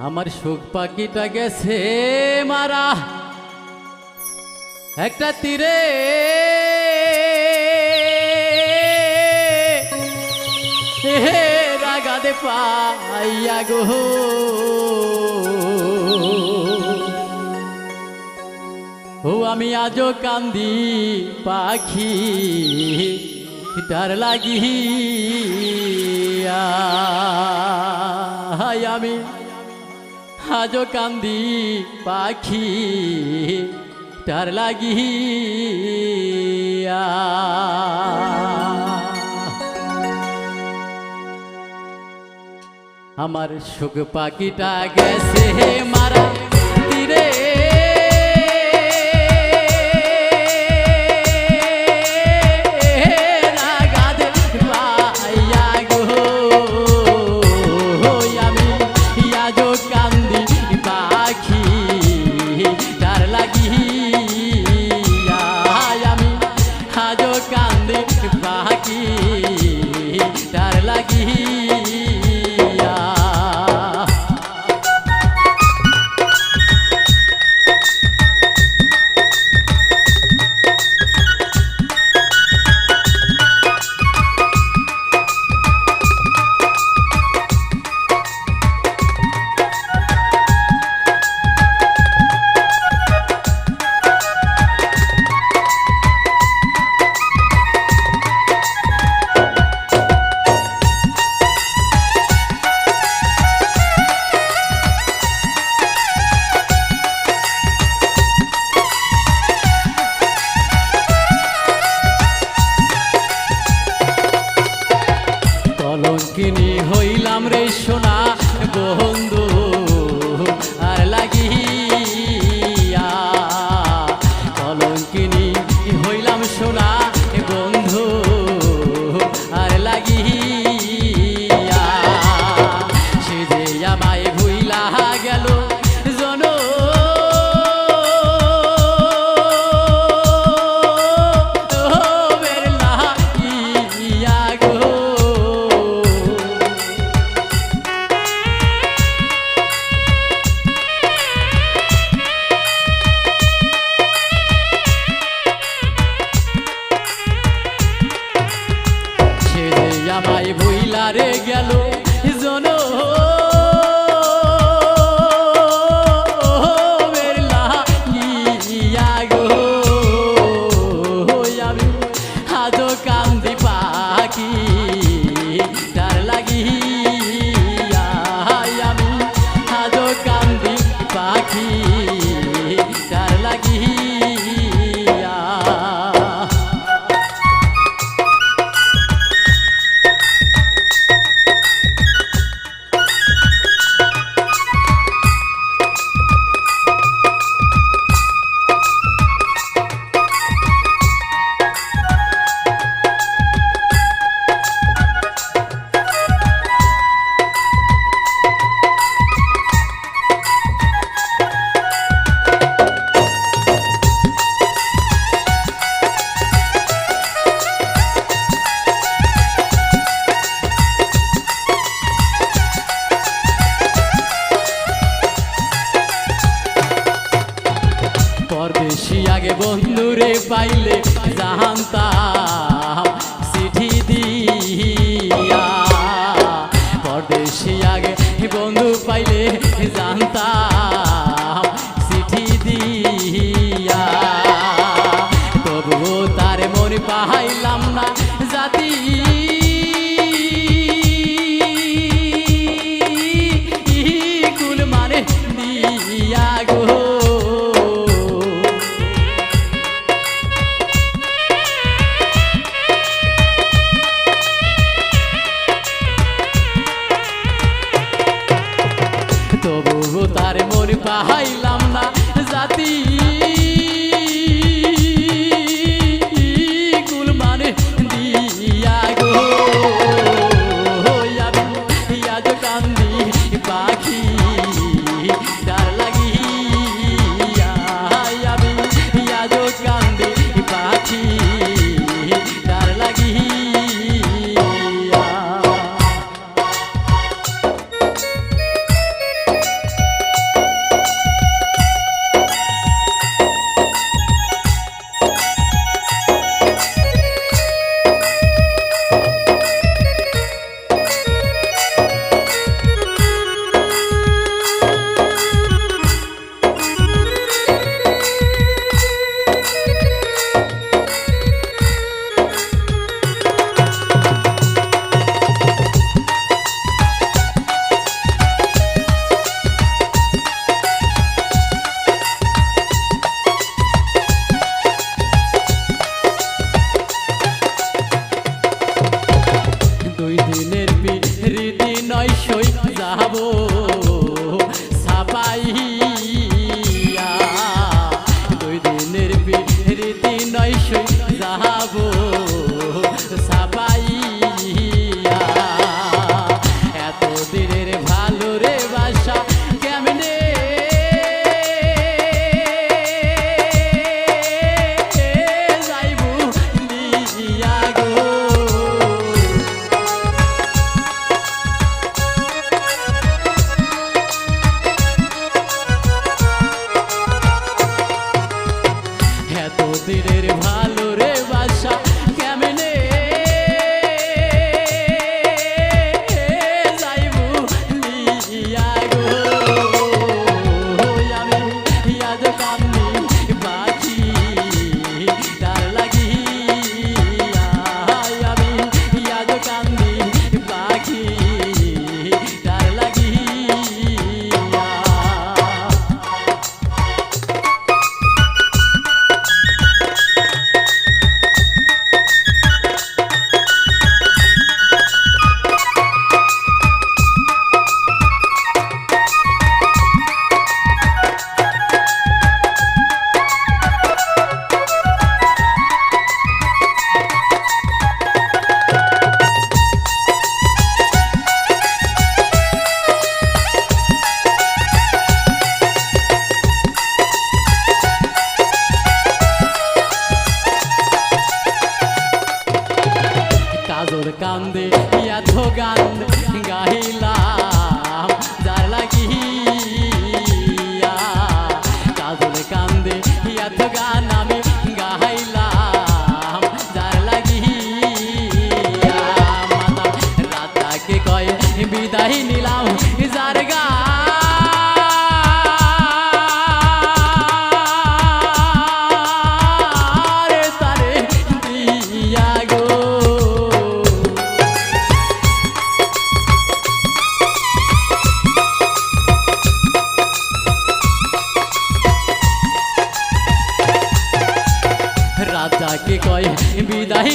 আমার সুখ পাখিটা গেছে মারা। একটা তীরে। রাগাদে পাইয়া গো। ও, আমি আজও কান্দি পাখি, তার লাগিয়া। আমি আজও কান্দি পাখি তার লাগিয়া। আমার সুখ পাখিটা গেছে মারা হাজো কান্দি পাখি তার বন্ধু রে গেল। আগে বন্ধুরে পাইলে জাহান্তাম চিঠি দিয়া। পরদেশি আগে বন্ধু পাইলে জানতাম দিনের পি রীতি নয় সই যাব Bye. কাজর কান্দে এত গান গাইলাম যার লাগি কাজর কান্দে এত গান আমি গাইলাম যার লাগি মাতা রাতাকে কয়, বিদায় নিলাম বিদায়